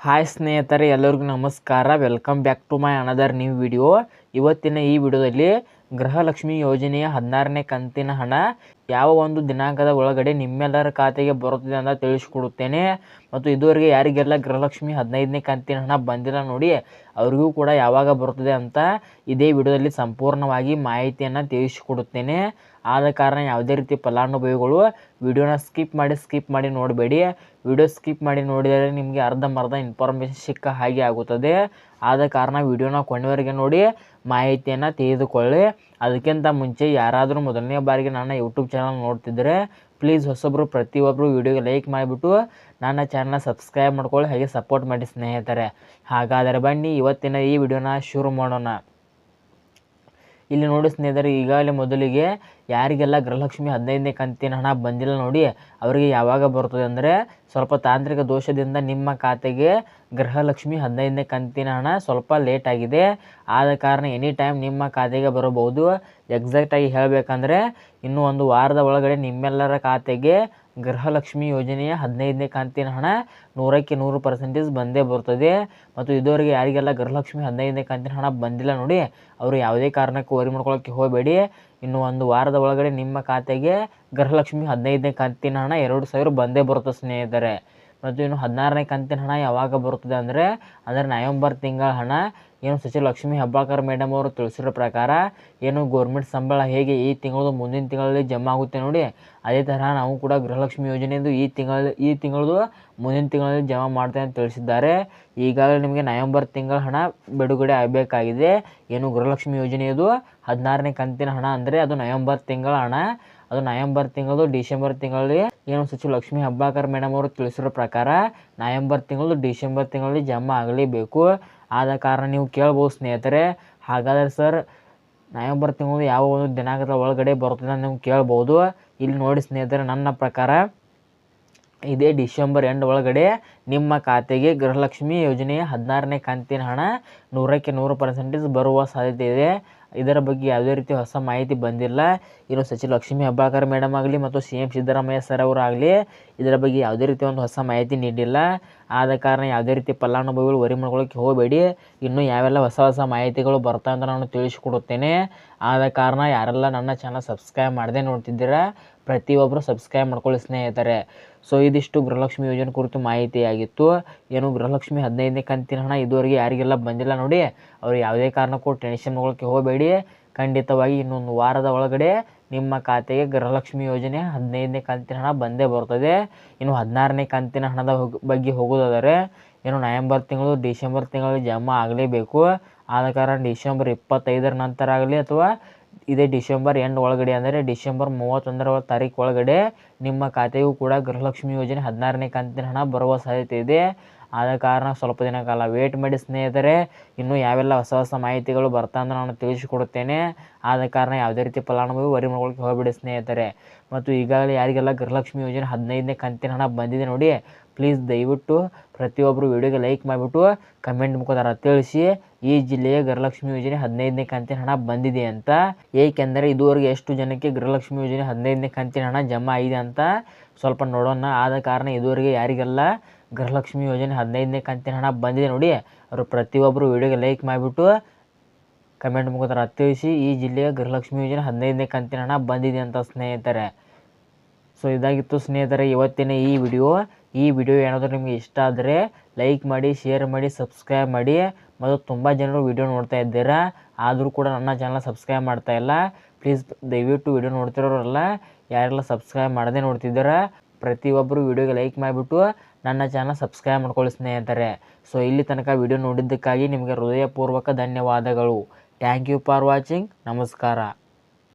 Hi ಸ್ನೇಹಿತರೆ ಎಲ್ಲರಿಗೂ ನಮಸ್ಕಾರ. Welcome back to my another new video ಇವತ್ತಿನ ಈ ವಿಡಿಯೋದಲ್ಲಿ ಗೃಹಲಕ್ಷ್ಮಿ ಯೋಜನೆಯ ಹದಿನಾರನೇ ಕಂತಿನ ಹಣ ಯಾವ ಒಂದು ದಿನಾಂಕದ ಒಳಗಡೆ ನಿಮ್ಮೆಲ್ಲರ ಖಾತೆಗೆ ಬರುತ್ತದೆ ಅಂತ ತಿಳಿಸ್ಕೊಡುತ್ತೇನೆ. ಮತ್ತು ಇದುವರೆಗೆ ಯಾರಿಗೆಲ್ಲ ಗೃಹಲಕ್ಷ್ಮಿ ಹದಿನೈದನೇ ಕಂತಿನ ಹಣ ಬಂದಿಲ್ಲ ನೋಡಿ, ಅವರಿಗೂ ಕೂಡ ಯಾವಾಗ ಬರುತ್ತದೆ ಅಂತ ಇದೇ ವಿಡಿಯೋದಲ್ಲಿ ಸಂಪೂರ್ಣವಾಗಿ ಮಾಹಿತಿಯನ್ನು ತಿಳಿಸಿಕೊಡುತ್ತೇನೆ. ಆದ ಕಾರಣ ಯಾವುದೇ ರೀತಿ ಫಲಾನುಭವಿಗಳು ವಿಡಿಯೋನ ಸ್ಕಿಪ್ ಮಾಡಿ ಸ್ಕಿಪ್ ಮಾಡಿ ನೋಡಬೇಡಿ. ವಿಡಿಯೋ ಸ್ಕಿಪ್ ಮಾಡಿ ನೋಡಿದರೆ ನಿಮಗೆ ಅರ್ಧಂಬರ್ಧ ಇನ್ಫಾರ್ಮೇಷನ್ ಸಿಕ್ಕ ಹಾಗೆ ಆಗುತ್ತದೆ. ಆದ ಕಾರಣ ವಿಡಿಯೋನ ಕೊನೆವರೆಗೆ ನೋಡಿ ಮಾಹಿತಿಯನ್ನು ತಿಳಿದುಕೊಳ್ಳಿ ಅದಕ್ಕಿಂತ ಮುಂಚೆ ಯಾರಾದರೂ ಮೊದಲನೇ ಬಾರಿಗೆ ನನ್ನ ಯೂಟ್ಯೂಬ್ ಚಾನಲ್ ನೋಡ್ತಿದ್ದರೆ ಪ್ಲೀಸ್ ಹೊಸೊಬ್ಬರು ಪ್ರತಿಯೊಬ್ಬರು ವೀಡಿಯೋಗೆ ಲೈಕ್ ಮಾಡಿಬಿಟ್ಟು ನನ್ನ ಚಾನಲ್ನ ಸಬ್ಸ್ಕ್ರೈಬ್ ಮಾಡ್ಕೊಳ್ಳಿ, ಹಾಗೆ ಸಪೋರ್ಟ್ ಮಾಡಿ ಸ್ನೇಹಿತರೆ. ಹಾಗಾದರೆ ಬನ್ನಿ, ಇವತ್ತಿನ ಈ ವಿಡಿಯೋನ ಶುರು ಮಾಡೋಣ. ಇಲ್ಲಿ ನೋಡಿ ಸ್ನೇಹಿತರೆ, ಈಗಾಗಲೇ ಮೊದಲಿಗೆ ಯಾರಿಗೆಲ್ಲ ಗೃಹಲಕ್ಷ್ಮಿ ಹದಿನೈದನೇ ಕಂತಿನ ಹಣ ಬಂದಿಲ್ಲ ನೋಡಿ, ಅವರಿಗೆ ಯಾವಾಗ ಬರ್ತದೆ ಅಂದರೆ ಸ್ವಲ್ಪ ತಾಂತ್ರಿಕ ದೋಷದಿಂದ ನಿಮ್ಮ ಖಾತೆಗೆ ಗೃಹಲಕ್ಷ್ಮಿ ಹದಿನೈದನೇ ಕಂತಿನ ಹಣ ಸ್ವಲ್ಪ ಲೇಟ್ ಆಗಿದೆ. ಆದ ಕಾರಣ ಎನಿ ಟೈಮ್ ನಿಮ್ಮ ಖಾತೆಗೆ ಬರಬಹುದು. ಎಕ್ಸಾಕ್ಟಾಗಿ ಹೇಳಬೇಕಂದ್ರೆ, ಇನ್ನೂ ಒಂದು ವಾರದ ಒಳಗಡೆ ನಿಮ್ಮೆಲ್ಲರ ಖಾತೆಗೆ ಗೃಹಲಕ್ಷ್ಮಿ ಯೋಜನೆಯ ಹದಿನೈದನೇ ಕಂತಿನ ಹಣ ನೂರಕ್ಕೆ ನೂರು ಪರ್ಸೆಂಟೇಜ್ ಬಂದೇ ಬರ್ತದೆ. ಮತ್ತು ಇದುವರೆಗೆ ಯಾರಿಗೆಲ್ಲ ಗೃಹಲಕ್ಷ್ಮಿ ಹದಿನೈದನೇ ಕಂತಿನ ಹಣ ಬಂದಿಲ್ಲ ನೋಡಿ, ಅವರು ಯಾವುದೇ ಕಾರಣಕ್ಕೂ ವರಿ ಮಾಡ್ಕೊಳ್ಳೋಕ್ಕೆ ಹೋಗಬೇಡಿ. ಇನ್ನು ಒಂದು ವಾರದ ಒಳಗಡೆ ನಿಮ್ಮ ಖಾತೆಗೆ ಗೃಹಲಕ್ಷ್ಮಿ ಹದಿನೈದನೇ ಕಂತಿನ ಹಣ ಎರಡು ಸಾವಿರ ಬಂದೇ ಬರುತ್ತೆ ಸ್ನೇಹಿತರೆ. ಮತ್ತು ಇನ್ನು ಹದಿನಾರನೇ ಕಂತಿನ ಹಣ ಯಾವಾಗ ಬರುತ್ತದೆ ಅಂದರೆ ಅಂದರೆ ನವೆಂಬರ್ ತಿಂಗಳ ಹಣ. ಏನು ಸಚಿವ ಲಕ್ಷ್ಮೀ ಹೆಬ್ಬಾಳ್ಕರ್ ಮೇಡಮ್ ಅವರು ತಿಳಿಸಿರೋ ಪ್ರಕಾರ, ಏನು ಗೌರ್ಮೆಂಟ್ ಸಂಬಳ ಹೇಗೆ ಈ ತಿಂಗಳದು ಮುಂದಿನ ತಿಂಗಳಲ್ಲಿ ಜಮಾ ಆಗುತ್ತೆ ನೋಡಿ. ಅದೇ ತರಹ ನಾವು ಕೂಡ ಗೃಹಲಕ್ಷ್ಮಿ ಯೋಜನೆಯದು ಈ ತಿಂಗಳ ಈ ತಿಂಗಳದು ಮುಂದಿನ ತಿಂಗಳಲ್ಲಿ ಜಮಾ ಮಾಡ್ತೇವೆ ಅಂತ ತಿಳಿಸಿದ್ದಾರೆ. ಈಗಾಗಲೇ ನಿಮಗೆ ನವೆಂಬರ್ ತಿಂಗಳ ಹಣ ಬಿಡುಗಡೆ ಆಗಬೇಕಾಗಿದೆ. ಏನು ಗೃಹಲಕ್ಷ್ಮಿ ಯೋಜನೆಯದು ಹದಿನಾರನೇ ಕಂತಿನ ಹಣ ಅಂದರೆ ಅದು ನವೆಂಬರ್ ತಿಂಗಳ ಹಣ. ಅದು ನವೆಂಬರ್ ತಿಂಗಳು ಡಿಸೆಂಬರ್ ತಿಂಗಳಲ್ಲಿ ಏನು ಸಚಿವ ಲಕ್ಷ್ಮೀ ಹೆಬ್ಬಾಳ್ಕರ್ ಮೇಡಮ್ ಅವರು ತಿಳಿಸಿರೋ ಪ್ರಕಾರ ನವೆಂಬರ್ ತಿಂಗಳು ಡಿಸೆಂಬರ್ ತಿಂಗಳಲ್ಲಿ ಜಮಾ ಆಗಲೇಬೇಕು. ಆದ ಕಾರಣ ನೀವು ಕೇಳ್ಬೋದು ಸ್ನೇಹಿತರೆ. ಹಾಗಾದರೆ ಸರ್, ನವೆಂಬರ್ ತಿಂಗಳು ಯಾವ ಒಂದು ದಿನಾಂಕದ ಒಳಗಡೆ ಬರ್ತದೆ ಅಂತ ನೀವು ಕೇಳ್ಬೋದು. ಇಲ್ಲಿ ನೋಡಿ ಸ್ನೇಹಿತರೆ, ನನ್ನ ಪ್ರಕಾರ ಇದೇ ಡಿಸೆಂಬರ್ ಎಂಡ್ ಒಳಗಡೆ ನಿಮ್ಮ ಖಾತೆಗೆ ಗೃಹಲಕ್ಷ್ಮಿ ಯೋಜನೆಯ ಹದಿನಾರನೇ ಕಂತಿನ ಹಣ ನೂರಕ್ಕೆ ನೂರು ಪರ್ಸೆಂಟೇಜ್ ಬರುವ ಸಾಧ್ಯತೆ ಇದೆ. ಇದರ ಬಗ್ಗೆ ಯಾವುದೇ ರೀತಿ ಹೊಸ ಮಾಹಿತಿ ಬಂದಿಲ್ಲ. ಇನ್ನು ಸಚಿವ ಲಕ್ಷ್ಮೀ ಹೆಬ್ಬಾಳ್ಕರ್ ಮೇಡಮ್ ಆಗಲಿ ಮತ್ತು ಸಿ ಎಂ ಸಿದ್ದರಾಮಯ್ಯ ಸರ್ ಅವರಾಗಲಿ ಇದರ ಬಗ್ಗೆ ಯಾವುದೇ ರೀತಿ ಒಂದು ಹೊಸ ಮಾಹಿತಿ ನೀಡಿಲ್ಲ. ಆದ ಕಾರಣ ಯಾವುದೇ ರೀತಿ ಫಲಾನುಭವಿಗಳು ವರಿ ಮಾಡ್ಕೊಳ್ಳೋಕ್ಕೆ ಹೋಗಬೇಡಿ. ಇನ್ನೂ ಯಾವೆಲ್ಲ ಹೊಸ ಹೊಸ ಮಾಹಿತಿಗಳು ಬರ್ತಾವೆ ಅಂತ ನಾನು ತಿಳಿಸಿಕೊಡುತ್ತೇನೆ. ಆದ ಕಾರಣ ಯಾರೆಲ್ಲ ನನ್ನ ಚಾನಲ್ ಸಬ್ಸ್ಕ್ರೈಬ್ ಮಾಡದೆ ನೋಡ್ತಿದ್ದೀರಾ ಪ್ರತಿಯೊಬ್ಬರು ಸಬ್ಸ್ಕ್ರೈಬ್ ಮಾಡ್ಕೊಳ್ಳಿ ಸ್ನೇಹಿತರೆ. ಸೊ ಇದಿಷ್ಟು ಗೃಹಲಕ್ಷ್ಮಿ ಯೋಜನೆ ಕುರಿತು ಮಾಹಿತಿಯಾಗಿತ್ತು ಏನು ಗೃಹಲಕ್ಷ್ಮಿ ಹದಿನೈದನೇ ಕಂತಿನ ಹಣ ಇದುವರೆಗೆ ಯಾರಿಗೆಲ್ಲ ಬಂದಿಲ್ಲ ನೋಡಿ, ಅವರು ಯಾವುದೇ ಕಾರಣಕ್ಕೂ ಟೆನ್ಷನ್ ಮಾಡ್ಕೊಳ್ಳೋಕ್ಕೆ ಹೋಗಬೇಡಿ. ಖಂಡಿತವಾಗಿ ಇನ್ನೊಂದು ವಾರದ ಒಳಗಡೆ ನಿಮ್ಮ ಖಾತೆಗೆ ಗೃಹಲಕ್ಷ್ಮಿ ಯೋಜನೆ ಹದಿನೈದನೇ ಕಂತಿನ ಹಣ ಬಂದೇ ಬರ್ತದೆ. ಇನ್ನು ಹದಿನಾರನೇ ಕಂತಿನ ಹಣದ ಬಗ್ಗೆ ಹೋಗೋದಾದರೆ, ಏನು ನವೆಂಬರ್ ತಿಂಗಳು, ಡಿಸೆಂಬರ್ ತಿಂಗಳು ಜಮಾ ಆಗಲೇಬೇಕು. ಆದ ಕಾರಣ ಡಿಸೆಂಬರ್ ಇಪ್ಪತ್ತೈದರ ನಂತರ ಆಗಲಿ ಅಥವಾ ಇದೇ ಡಿಸೆಂಬರ್ ಎಂಡ್ ಒಳಗಡೆ ಅಂದರೆ ಡಿಸೆಂಬರ್ ಮೂವತ್ತೊಂದರ ತಾರೀಕು ಒಳಗಡೆ ನಿಮ್ಮ ಖಾತೆಗೂ ಕೂಡ ಗೃಹಲಕ್ಷ್ಮಿ ಯೋಜನೆ ಹದಿನಾರನೇ ಕಂತಿನ ಹಣ ಬರುವ ಸಾಧ್ಯತೆ ಇದೆ. ಆದ ಕಾರಣ ಸ್ವಲ್ಪ ದಿನ ಕಾಲ ವೇಟ್ ಮಾಡಿ ಸ್ನೇಹಿತರೆ, ಇನ್ನೂ ಯಾವೆಲ್ಲ ಹೊಸ ಹೊಸ ಮಾಹಿತಿಗಳು ಬರ್ತಾ ಅಂದ್ರೆ ನಾನು ತಿಳಿಸಿಕೊಡುತ್ತೇನೆ. ಆದ ಕಾರಣ ಯಾವುದೇ ರೀತಿ ಫಲಾನುಭವಿ ವರಿ ಮಾಡ್ಕೊಳ್ಳೋಕೆ ಹೋಗಬೇಡಿ ಸ್ನೇಹಿತರೆ. ಮತ್ತು ಈಗಾಗಲೇ ಯಾರಿಗೆಲ್ಲ ಗೃಹಲಕ್ಷ್ಮಿ ಯೋಜನೆ ಹದಿನೈದನೇ ಕಂತಿನ ಹಣ ಬಂದಿದೆ ನೋಡಿ ಪ್ಲೀಸ್ ದಯವಿಟ್ಟು ಪ್ರತಿಯೊಬ್ಬರು ವಿಡಿಯೋಗೆ ಲೈಕ್ ಮಾಡಿಬಿಟ್ಟು ಕಮೆಂಟ್ ಮುಖಾಂತರ ತಿಳಿಸಿ, ಈ ಜಿಲ್ಲೆಯ ಗೃಹಲಕ್ಷ್ಮಿ ಯೋಜನೆ ಹದಿನೈದನೇ ಕಂತಿನ ಹಣ ಬಂದಿದೆ ಅಂತ. ಏಕೆಂದರೆ ಇದುವರೆಗೆ ಎಷ್ಟು ಜನಕ್ಕೆ ಗೃಹಲಕ್ಷ್ಮಿ ಯೋಜನೆ ಹದಿನೈದನೇ ಕಂತಿನ ಹಣ ಜಮಾ ಆಗಿದೆ ಅಂತ ಸ್ವಲ್ಪ ನೋಡೋಣ. ಆದ ಕಾರಣ ಇದುವರೆಗೆ ಯಾರಿಗೆಲ್ಲ ಗೃಹಲಕ್ಷ್ಮಿ ಯೋಜನೆ ಹದಿನೈದನೇ ಕಂತಿನ ಹಣ ಬಂದಿದೆ ನೋಡಿ. ಅವರು ಪ್ರತಿಯೊಬ್ಬರು ವಿಡಿಯೋಗೆ ಲೈಕ್ ಮಾಡಿಬಿಟ್ಟು ಕಮೆಂಟ್ ಮುಖಾಂತರ ತಿಳಿಸಿ ಈ ಜಿಲ್ಲೆಯ ಗೃಹಲಕ್ಷ್ಮಿ ಯೋಜನೆ ಹದಿನೈದನೇ ಕಂತಿನ ಹಣ ಬಂದಿದೆ ಅಂತ ಸ್ನೇಹಿತರೆ. ಸೊ ಇದಾಗಿತ್ತು ಸ್ನೇಹಿತರೆ, ಇವತ್ತಿನ ಈ ವಿಡಿಯೋ. ಈ ವಿಡಿಯೋ ಏನಾದರೂ ನಿಮಗೆ ಇಷ್ಟ ಆದರೆ ಲೈಕ್ ಮಾಡಿ ಶೇರ್ ಮಾಡಿ ಸಬ್ಸ್ಕ್ರೈಬ್ ಮಾಡಿ. ಮತ್ತು ತುಂಬ ಜನರು ವಿಡಿಯೋ ನೋಡ್ತಾ ಇದ್ದೀರಾ? ಆದರೂ ಕೂಡ ನನ್ನ ಚಾನಲ್ ಸಬ್ಸ್ಕ್ರೈಬ್ ಮಾಡ್ತಾ ಇಲ್ಲ. ಪ್ಲೀಸ್ ದಯವಿಟ್ಟು ವಿಡಿಯೋ ನೋಡ್ತಿರೋರಲ್ಲ ಯಾರೆಲ್ಲ ಸಬ್ಸ್ಕ್ರೈಬ್ ಮಾಡದೆ ನೋಡ್ತಿದ್ದೀರಾ? ಪ್ರತಿಯೊಬ್ಬರು ವೀಡಿಯೋಗೆ ಲೈಕ್ ಮಾಡಿಬಿಟ್ಟು ನನ್ನ ಚಾನಲ್ ಸಬ್ಸ್ಕ್ರೈಬ್ ಮಾಡ್ಕೊಳ್ಳಿ ಸ್ನೇಹಿತರೆ. ಸೊ ಇಲ್ಲಿ ತನಕ ವಿಡಿಯೋ ನೋಡಿದ್ದಕ್ಕಾಗಿ ನಿಮಗೆ ಹೃದಯಪೂರ್ವಕ ಧನ್ಯವಾದಗಳು. ಥ್ಯಾಂಕ್ ಯು ಫಾರ್ ವಾಚಿಂಗ್ ನಮಸ್ಕಾರ.